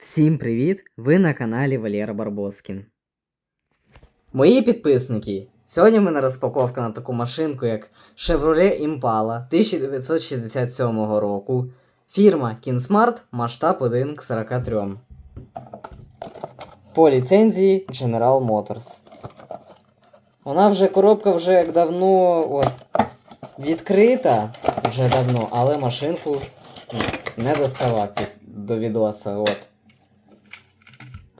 Всім привіт! Ви на каналі Валєра Барбоскін. Мої підписники. Сьогодні в мене розпаковка на таку машинку, як Chevrolet Impala 1967 року. Фірма Kinsmart, масштаб 1 к 43. По ліцензії General Motors. Вона вже коробка вже як давно от, відкрита, вже давно, але машинку не доставав до відоса. От.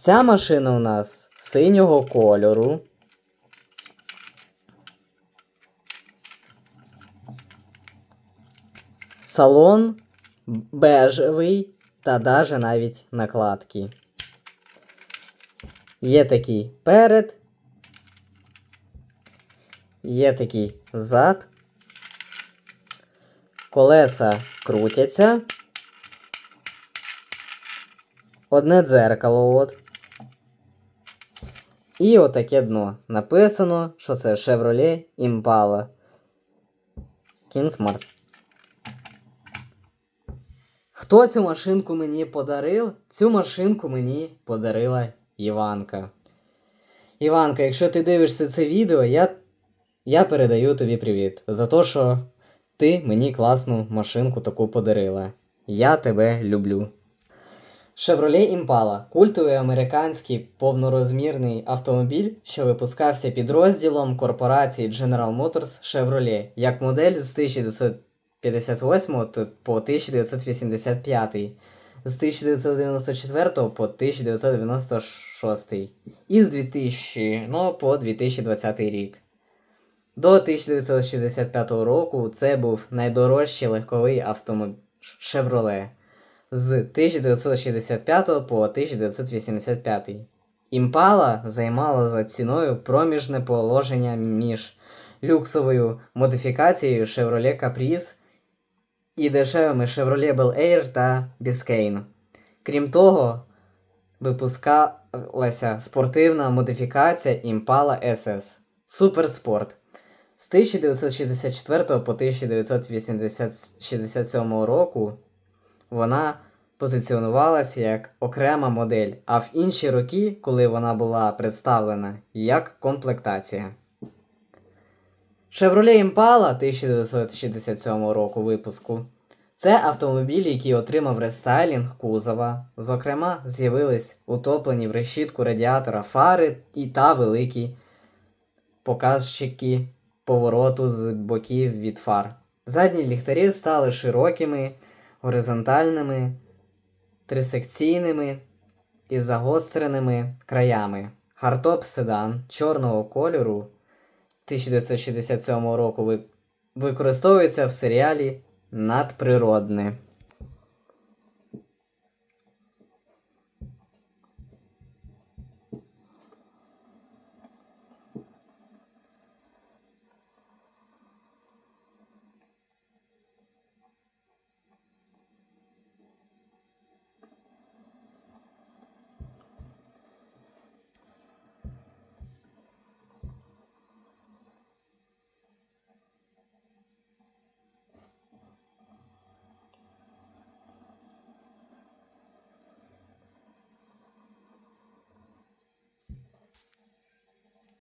Ця машина у нас синього кольору. Салон бежевий та даже навіть накладки. Є такий перед. Є такий зад. Колеса крутяться. Одне дзеркало от. І отаке дно. Написано, що це Chevrolet Impala. Kingsmart. Хто цю машинку мені подарив? Цю машинку мені подарила Іванка. Іванка, якщо ти дивишся це відео, я, я передаю тобі привіт. За те, що ти мені класну машинку таку подарила. Я тебе люблю. Chevrolet Impala – культовий американський повнорозмірний автомобіль, що випускався підрозділом корпорації General Motors Chevrolet як модель з 1958 по 1985, з 1994 по 1996 і з 2000 ну, по 2020 рік. До 1965 року це був найдорожчий легковий автомобіль Chevrolet з 1965 по 1985. Імпала займала за ціною проміжне положення між люксовою модифікацією Chevrolet Caprice і дешевими Chevrolet Bel Air та Biscayne. Крім того, випускалася спортивна модифікація Impala SS Суперспорт. З 1964 по 1967 року вона позиціонувалася як окрема модель, а в інші роки, коли вона була представлена як комплектація. Chevrolet Impala 1967 року випуску це автомобіль, який отримав рестайлінг кузова. Зокрема, з'явились утоплені в решітку радіатора фари і та великі показчики повороту з боків від фар. Задні ліхтарі стали широкими, горизонтальними, трисекційними і загостреними краями. Хардтоп седан чорного кольору 1967 року використовується в серіалі Надприродне.